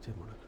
这么了。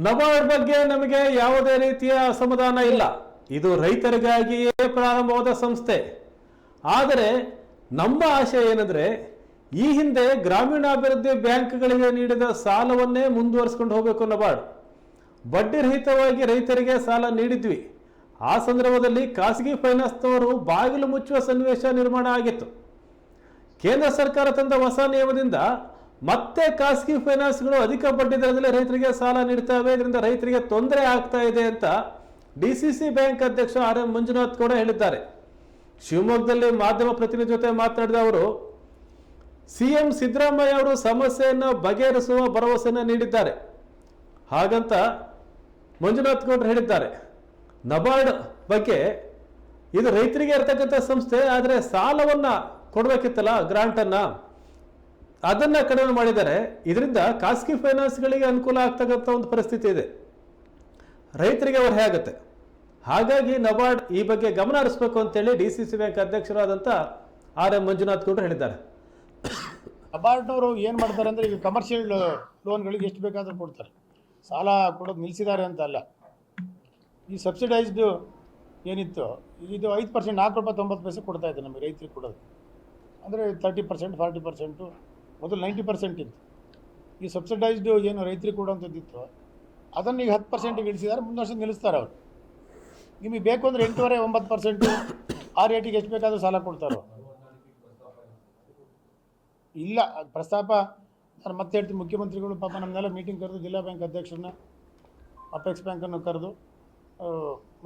ನಬಾರ್ಡ್ ಬಗ್ಗೆ ನಮಗೆ ಯಾವುದೇ ರೀತಿಯ ಅಸಮಾಧಾನ ಇಲ್ಲ. ಇದು ರೈತರಿಗಾಗಿಯೇ ಪ್ರಾರಂಭವಾದ ಸಂಸ್ಥೆ. ಆದರೆ ನಮ್ಮ ಆಶೆ ಏನಂದ್ರೆ ಈ ಹಿಂದೆ ಗ್ರಾಮೀಣಾಭಿವೃದ್ಧಿ ಬ್ಯಾಂಕ್ಗಳಿಗೆ ನೀಡಿದ ಸಾಲವನ್ನೇ ಮುಂದುವರಿಸ್ಕೊಂಡು ಹೋಗಬೇಕು ನಬಾರ್ಡ್. ಬಡ್ಡಿ ರಹಿತವಾಗಿ ರೈತರಿಗೆ ಸಾಲ ನೀಡಿದ್ವಿ. ಆ ಸಂದರ್ಭದಲ್ಲಿ ಖಾಸಗಿ ಫೈನಾನ್ಸ್ನವರು ಬಾಗಿಲು ಮುಚ್ಚುವ ಸನ್ನಿವೇಶ ನಿರ್ಮಾಣ ಆಗಿತ್ತು. ಕೇಂದ್ರ ಸರ್ಕಾರ ತಂದ ಹೊಸ ನಿಯಮದಿಂದ ಮತ್ತೆ ಖಾಸಗಿ ಫೈನಾನ್ಸ್ಗಳು ಅಧಿಕ ಬಡ್ಡಿ ದರದಲ್ಲಿ ರೈತರಿಗೆ ಸಾಲ ನೀಡ್ತಾವೆ ಇದರಿಂದ ರೈತರಿಗೆ ತೊಂದರೆ ಆಗ್ತಾ ಇದೆ ಅಂತ ಡಿ ಸಿ ಸಿ ಬ್ಯಾಂಕ್ ಅಧ್ಯಕ್ಷ ಆರ್ ಎಂ ಮಂಜುನಾಥ್ ಕೂಡ ಹೇಳಿದ್ದಾರೆ. ಶಿವಮೊಗ್ಗದಲ್ಲಿ ಮಾಧ್ಯಮ ಪ್ರತಿನಿಧಿ ಜೊತೆ ಮಾತನಾಡಿದ ಅವರು ಸಿಎಂ ಸಿದ್ದರಾಮಯ್ಯ ಅವರು ಸಮಸ್ಯೆಯನ್ನು ಬಗೆಹರಿಸುವ ಭರವಸೆಯನ್ನು ನೀಡಿದ್ದಾರೆ. ಹಾಗಂತ ಮಂಜುನಾಥ್ ಗೌಡ್ರು ಹೇಳಿದ್ದಾರೆ, ನಬಾರ್ಡ್ ಬಗ್ಗೆ ಇದು ರೈತರಿಗೆ ಇರತಕ್ಕಂಥ ಸಂಸ್ಥೆ, ಆದರೆ ಸಾಲವನ್ನು ಕೊಡಬೇಕಿತ್ತಲ್ಲ, ಗ್ರಾಂಟನ್ನ? ಅದನ್ನ ಕಡಿಮೆ ಮಾಡಿದರೆ ಇದರಿಂದ ಖಾಸಗಿ ಫೈನಾನ್ಸ್ಗಳಿಗೆ ಅನುಕೂಲ ಆಗ್ತಕ್ಕಂಥ ಒಂದು ಪರಿಸ್ಥಿತಿ ಇದೆ. ರೈತರಿಗೆ ಹೊರೆ ಆಗುತ್ತೆ. ಹಾಗಾಗಿ ನಬಾರ್ಡ್ ಈ ಬಗ್ಗೆ ಗಮನ ಹರಿಸಬೇಕು ಅಂತೇಳಿ ಡಿ ಸಿ ಸಿ ಬ್ಯಾಂಕ್ ಅಧ್ಯಕ್ಷರಾದಂಥ ಆರ್ ಎಂ ಮಂಜುನಾಥ್ ಗೌಡ್ರು ಹೇಳಿದ್ದಾರೆ. ನಬಾರ್ಡ್ನವರು ಏನು ಮಾಡ್ತಾರೆ ಅಂದರೆ ಈಗ ಕಮರ್ಷಿಯಲ್ ಲೋನ್ಗಳಿಗೆ ಎಷ್ಟು ಬೇಕಾದರೂ ಕೊಡ್ತಾರೆ. ಸಾಲ ಕೊಡೋದು ನಿಲ್ಲಿಸಿದ್ದಾರೆ ಅಂತ ಅಲ್ಲ. ಈ ಸಬ್ಸಿಡೈಸ್ಡು ಏನಿತ್ತು, ಇದು ಐದು ಪರ್ಸೆಂಟ್ ನಾಲ್ಕು ರೂಪಾಯಿ ತೊಂಬತ್ತು ಪೈಸೆ ಕೊಡ್ತಾ ನಮಗೆ ರೈತರಿಗೆ ಕೊಡೋದು. ಅಂದರೆ ತರ್ಟಿ ಪರ್ಸೆಂಟ್ ಫಾರ್ಟಿ ಪರ್ಸೆಂಟು ಮೊದಲು ನೈಂಟಿ ಪರ್ಸೆಂಟ್ ಇತ್ತು. ಈ ಸಬ್ಸಿಡೈಸ್ಡ್ ಏನು ರೈತರಿಗೆ ಕೊಡುವಂಥದ್ದಿತ್ತು, ಅದನ್ನು ಈಗ ಹತ್ತು ಪರ್ಸೆಂಟಿಗೆ ಇಳಿಸಿದ್ದಾರೆ ಮುಂದೆ ವರ್ಷ ನಿಲ್ಲಿಸ್ತಾರೆ ಅವರು. ನಿಮಗೆ ಬೇಕು ಅಂದರೆ ಎಂಟೂವರೆ, ಒಂಬತ್ತು ಪರ್ಸೆಂಟು ಆ ರೇಟಿಗೆ ಎಷ್ಟು ಬೇಕಾದರೂ ಸಾಲ ಕೊಡ್ತಾರೆ ಇಲ್ಲ, ಪ್ರಸ್ತಾಪ, ನಾನು ಮತ್ತೆ ಹೇಳ್ತೀನಿ, ಮುಖ್ಯಮಂತ್ರಿಗಳು ಪಾಪ ನಮ್ಮನ್ನೆಲ್ಲ ಮೀಟಿಂಗ್ ಕರೆದು, ಜಿಲ್ಲಾ ಬ್ಯಾಂಕ್ ಅಧ್ಯಕ್ಷರನ್ನ ಅಪೆಕ್ಸ್ ಬ್ಯಾಂಕನ್ನು ಕರೆದು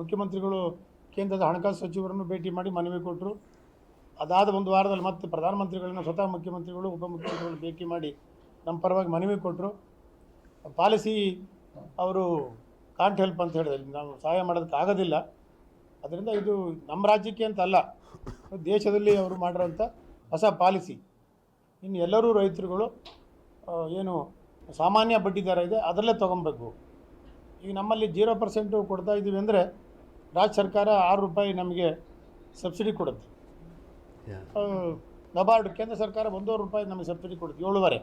ಮುಖ್ಯಮಂತ್ರಿಗಳು ಕೇಂದ್ರದ ಹಣಕಾಸು ಸಚಿವರನ್ನು ಭೇಟಿ ಮಾಡಿ ಮನವಿ ಕೊಟ್ಟರು. ಅದಾದ ಒಂದು ವಾರದಲ್ಲಿ ಮತ್ತೆ ಪ್ರಧಾನಮಂತ್ರಿಗಳನ್ನ, ಸ್ವತಃ ಮುಖ್ಯಮಂತ್ರಿಗಳು, ಉಪಮುಖ್ಯಮಂತ್ರಿಗಳು ಭೇಟಿ ಮಾಡಿ ನಮ್ಮ ಪರವಾಗಿ ಮನವಿ ಕೊಟ್ಟರು ಪಾಲಿಸಿ ಅವರು ಕಾಂಟ್ ಹೆಲ್ಪ್ ಅಂತ ಹೇಳಿದ್ರೆ. ನಾವು ಸಹಾಯ ಮಾಡೋದಕ್ಕೆ ಆಗೋದಿಲ್ಲ. ಅದರಿಂದ ಇದು ನಮ್ಮ ರಾಜ್ಯಕ್ಕೆ ಅಂತ ಅಲ್ಲ, ದೇಶದಲ್ಲಿ ಅವರು ಮಾಡಿರೋಂಥ ಹೊಸ ಪಾಲಿಸಿ. ಇನ್ನು ಎಲ್ಲರೂ ರೈತರುಗಳು ಏನು ಸಾಮಾನ್ಯ ಬಡ್ಡಿ ದರ ಇದೆ, ಅದರಲ್ಲೇ ತೊಗೊಬೇಕು ಈಗ ನಮ್ಮಲ್ಲಿ ಜೀರೋ ಪರ್ಸೆಂಟು ಕೊಡ್ತಾ ಇದ್ದೀವಿ ಅಂದರೆ ರಾಜ್ಯ ಸರ್ಕಾರ ಆರು ರೂಪಾಯಿ ನಮಗೆ ಸಬ್ಸಿಡಿ ಕೊಡುತ್ತೆ. ನಬಾರ್ಡ್, ಕೇಂದ್ರ ಸರ್ಕಾರ ಒಂದೂವರೆ ರೂಪಾಯಿ ನಮಗೆ ಸಬ್ಸಿಡಿ ಕೊಡುತ್ತೆ, ಏಳುವರೆ.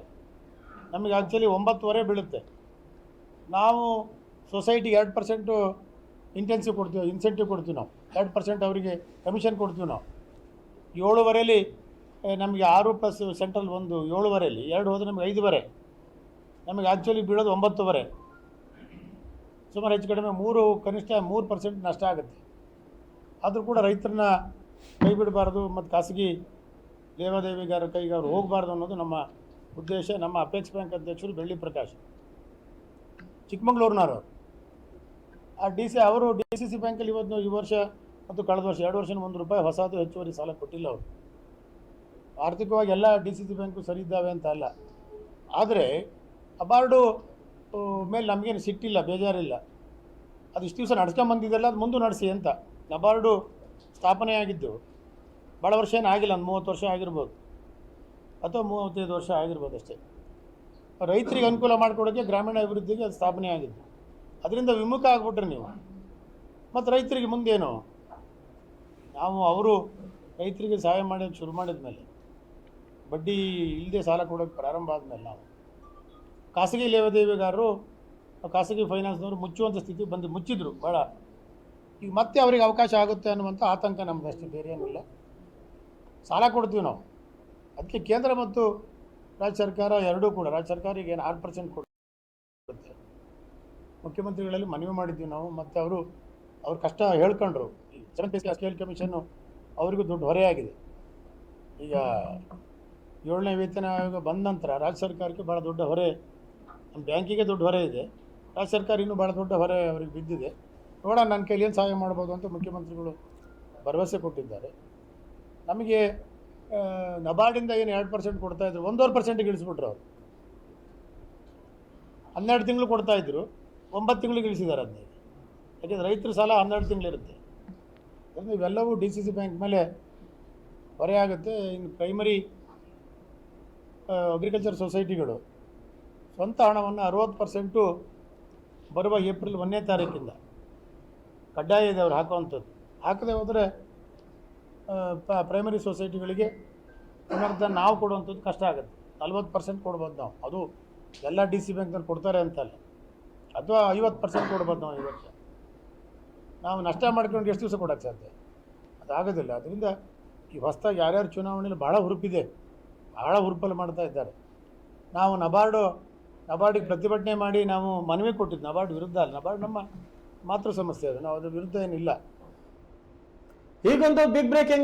ನಮಗೆ ಆ್ಯಕ್ಚುಲಿ ಒಂಬತ್ತುವರೆ ಬೀಳುತ್ತೆ. ನಾವು ಸೊಸೈಟಿಗೆ ಎರಡು ಪರ್ಸೆಂಟು ಇಂಟೆನ್ಸಿವ್ ಕೊಡ್ತೀವಿ ಇನ್ಸೆಂಟಿವ್ ಕೊಡ್ತೀವಿ ನಾವು. ಎರಡು ಪರ್ಸೆಂಟ್ ಅವರಿಗೆ ಕಮಿಷನ್ ಕೊಡ್ತೀವಿ ನಾವು. ಏಳುವರೆಯಲ್ಲಿ ನಮಗೆ ಆರು ಪ್ಲಸ್ ಸೆಂಟ್ರಲ್ ಒಂದು, ಏಳುವರೆಯಲ್ಲಿ. ಎರಡು ಹೋದರೆ ನಮಗೆ ಐದುವರೆ. ನಮಗೆ ಆ್ಯಕ್ಚುಲಿ ಬೀಳೋದು ಒಂಬತ್ತುವರೆ. ಸುಮಾರು ಹೆಚ್ಚು ಕಡಿಮೆ ಮೂರು, ಕನಿಷ್ಠ ಮೂರು ಪರ್ಸೆಂಟ್ ನಷ್ಟ ಆಗುತ್ತೆ. ಆದರೂ ಕೂಡ ರೈತರನ್ನ ಕೈ ಬಿಡಬಾರ್ದು ಮತ್ತು ಖಾಸಗಿ ದೇವಾದೇವಿಗಾರ ಕೈಗೆ ಅವ್ರು ಹೋಗಬಾರ್ದು ಅನ್ನೋದು ನಮ್ಮ ಉದ್ದೇಶ, ನಮ್ಮ ಅಪೇಕ್ಷ ಬ್ಯಾಂಕ್ ಅಧ್ಯಕ್ಷರು ಬೆಳ್ಳಿ ಪ್ರಕಾಶ್. ಚಿಕ್ಕಮಂಗ್ಳೂರಿನವರು. ಆ ಡಿ ಸಿ ಅವರು ಡಿ ಸಿ ಸಿ ಬ್ಯಾಂಕಲ್ಲಿ ಇವತ್ತು ಈ ವರ್ಷ ಮತ್ತು ಕಳೆದ ವರ್ಷ ಎರಡು ವರ್ಷ ಒಂದು ರೂಪಾಯಿ ಹೊಸದು ಹೆಚ್ಚುವರಿ ಸಾಲ ಕೊಟ್ಟಿಲ್ಲ ಅವರು. ಆರ್ಥಿಕವಾಗಿ ಎಲ್ಲ ಡಿ ಸಿ ಸಿ ಬ್ಯಾಂಕು ಸರಿ ಇದ್ದಾವೆ ಅಂತ ಅಲ್ಲ. ಆದರೆ ಅಬಾರ್ಡು ಮೇಲೆ ನಮಗೇನು ಸಿಟ್ಟಿಲ್ಲ, ಬೇಜಾರಿಲ್ಲ. ಅದು ಇಷ್ಟು ದಿವಸ ನಡ್ಸ್ಕೊಂಬಂದಿದ್ದೆಲ್ಲ, ಅದು ಮುಂದೆ ನಡೆಸಿ ಅಂತ. ನಬಾರ್ಡು ಸ್ಥಾಪನೆಯಾಗಿದ್ದು ಭಾಳ ವರ್ಷ ಏನು ಆಗಿಲ್ಲ, ಒಂದು ಮೂವತ್ತು ವರ್ಷ ಆಗಿರ್ಬೋದು. ಅಥವಾ ಮೂವತ್ತೈದು ವರ್ಷ ಆಗಿರ್ಬೋದು ಅಷ್ಟೇ. ರೈತರಿಗೆ ಅನುಕೂಲ ಮಾಡಿಕೊಡೋಕ್ಕೆ ಗ್ರಾಮೀಣ ಅಭಿವೃದ್ಧಿಗೆ ಅದು ಸ್ಥಾಪನೆ ಆಗಿದ್ದು ಅದರಿಂದ ವಿಮುಖ ಆಗಿಬಿಟ್ರೆ ನೀವು. ಮತ್ತು ರೈತರಿಗೆ ಮುಂದೇನು? ನಾವು ಅವರು ರೈತರಿಗೆ ಸಹಾಯ ಮಾಡೋದು ಶುರು ಮಾಡಿದ ಮೇಲೆ ಬಡ್ಡಿ ಇಲ್ಲದೆ ಸಾಲ ಕೊಡೋಕ್ಕೆ ಪ್ರಾರಂಭ ಆದಮೇಲೆ ನಾವು, ಖಾಸಗಿ ಲೇವಾದೇವಿಗಾರರು, ಖಾಸಗಿ ಫೈನಾನ್ಸ್ನವರು ಮುಚ್ಚುವಂಥ ಸ್ಥಿತಿ ಬಂದು ಮುಚ್ಚಿದ್ರು ಭಾಳ ಈಗ ಮತ್ತೆ ಅವರಿಗೆ ಅವಕಾಶ ಆಗುತ್ತೆ ಅನ್ನುವಂಥ ಆತಂಕ ನಮ್ದು ಅಷ್ಟೇ ಬೇರೆ ಏನಿಲ್ಲ ಸಾಲ ಕೊಡ್ತೀವಿ ನಾವು. ಅದಕ್ಕೆ ಕೇಂದ್ರ ಮತ್ತು ರಾಜ್ಯ ಸರ್ಕಾರ ಎರಡೂ ಕೂಡ, ರಾಜ್ಯ ಸರ್ಕಾರ ಈಗ ಏನು ಆರು ಪರ್ಸೆಂಟ್ ಕೊಡುತ್ತೆ. ಮುಖ್ಯಮಂತ್ರಿಗಳಲ್ಲಿ ಮನವಿ ಮಾಡಿದ್ವಿ ನಾವು, ಮತ್ತು ಅವರು ಅವ್ರ ಕಷ್ಟ ಹೇಳ್ಕೊಂಡ್ರು. ಸೆವೆನ್ ಪೇ ಸ್ಕೇಲ್ ಕಮಿಷನ್ನು ಅವರಿಗೂ ದುಡ್ಡು ಹೊರೆಯಾಗಿದೆ ಈಗ ಏಳನೇ ವೇತನ ಆಯೋಗ ಬಂದ ನಂತರ ರಾಜ್ಯ ಸರ್ಕಾರಕ್ಕೆ ಭಾಳ ದೊಡ್ಡ ಹೊರೆ ನಮ್ಮ ಬ್ಯಾಂಕಿಗೆ ದೊಡ್ಡ ಹೊರೆ ಇದೆ. ರಾಜ್ಯ ಸರ್ಕಾರ ಇನ್ನೂ ಭಾಳ ದೊಡ್ಡ ಹೊರೆ ಅವ್ರಿಗೆ ಬಿದ್ದಿದೆ. ನೋಡೋಣ, ನನ್ನ ಕೈಲಿ ಏನು ಸಹಾಯ ಮಾಡ್ಬೋದು ಅಂತ ಮುಖ್ಯಮಂತ್ರಿಗಳು ಭರವಸೆ ಕೊಟ್ಟಿದ್ದಾರೆ. ನಮಗೆ ನಬಾರ್ಡಿಂದ ಏನು ಎರಡು ಪರ್ಸೆಂಟ್ ಕೊಡ್ತಾ ಇದ್ರು, ಒಂದೂವರೆ ಪರ್ಸೆಂಟಿಗೆ ಇಳಿಸ್ಬಿಟ್ರು ಅವರು. ಹನ್ನೆರಡು ತಿಂಗಳು ಕೊಡ್ತಾ ಇದ್ರು, ಒಂಬತ್ತು ತಿಂಗಳಿಗೆ ಇಳಿಸಿದ್ದಾರೆ ಅದನ್ನ ಯಾಕೆಂದ್ರೆ ರೈತರ ಸಾಲ ಹನ್ನೆರಡು ತಿಂಗಳಿರುತ್ತೆ. ಅಂದರೆ ಇವೆಲ್ಲವೂ ಡಿ ಸಿ ಸಿ ಬ್ಯಾಂಕ್ ಮೇಲೆ ಹೊರೆ ಆಗುತ್ತೆ. ಇನ್ನು ಪ್ರೈಮರಿ ಅಗ್ರಿಕಲ್ಚರ್ ಸೊಸೈಟಿಗಳು ಸ್ವಂತ ಹಣವನ್ನು ಅರುವತ್ತು ಪರ್ಸೆಂಟು ಬರುವ ಏಪ್ರಿಲ್ ಒಂದನೇ ತಾರೀಕಿಂದ. ಕಡ್ಡಾಯ ಇದೆ ಅವ್ರು ಹಾಕುವಂಥದ್ದು. ಹಾಕದೆ ಹೋದರೆ ಪ್ರೈಮರಿ ಸೊಸೈಟಿಗಳಿಗೆ ಪುನರ್ಧನ ನಾವು ಕೊಡುವಂಥದ್ದು ಕಷ್ಟ ಆಗುತ್ತೆ. ನಲ್ವತ್ತು ಪರ್ಸೆಂಟ್ ಕೊಡ್ಬೋದು ನಾವು. ಅದು ಎಲ್ಲ ಡಿ ಸಿ ಬ್ಯಾಂಕ್ನಲ್ಲಿ ಕೊಡ್ತಾರೆ ಅಂತಲ್ಲ. ಅಥವಾ ಐವತ್ತು ಪರ್ಸೆಂಟ್ ಕೊಡ್ಬೋದು ನಾವು ಇವತ್ತು. ನಾವು ನಷ್ಟ ಮಾಡ್ಕೊಂಡು ಎಷ್ಟು ದಿವಸ ಕೊಡೋಕ್ಕೆ ಸಾಧ್ಯ? ಅದಾಗೋದಿಲ್ಲ ಅದರಿಂದ ಈ ಹೊಸ್ದಾಗಿ ಯಾರ್ಯಾರು ಚುನಾವಣೆಯಲ್ಲಿ ಭಾಳ ಹುರುಪಿದೆ. ಭಾಳ ಹುರುಪಲ್ಲಿ ಮಾಡ್ತಾ ಇದ್ದಾರೆ. ನಾವು ನಬಾರ್ಡು, ನಬಾರ್ಡಿಗೆ ಪ್ರತಿಭಟನೆ ಮಾಡಿ ನಾವು ಮನವಿ ಕೊಟ್ಟಿದ್ದು. ನಬಾರ್ಡ್ ವಿರುದ್ಧ ಅಲ್ಲ. ನಬಾರ್ಡ್ ನಮ್ಮ ಮಾತೃ ಸಮಸ್ಯೆ ಅದು. ನಾವು ಅದ್ರ ವಿರುದ್ಧ ಏನಿಲ್ಲ. ಈಗೊಂದು ಬಿಗ್ ಬ್ರೇಕಿಂಗ್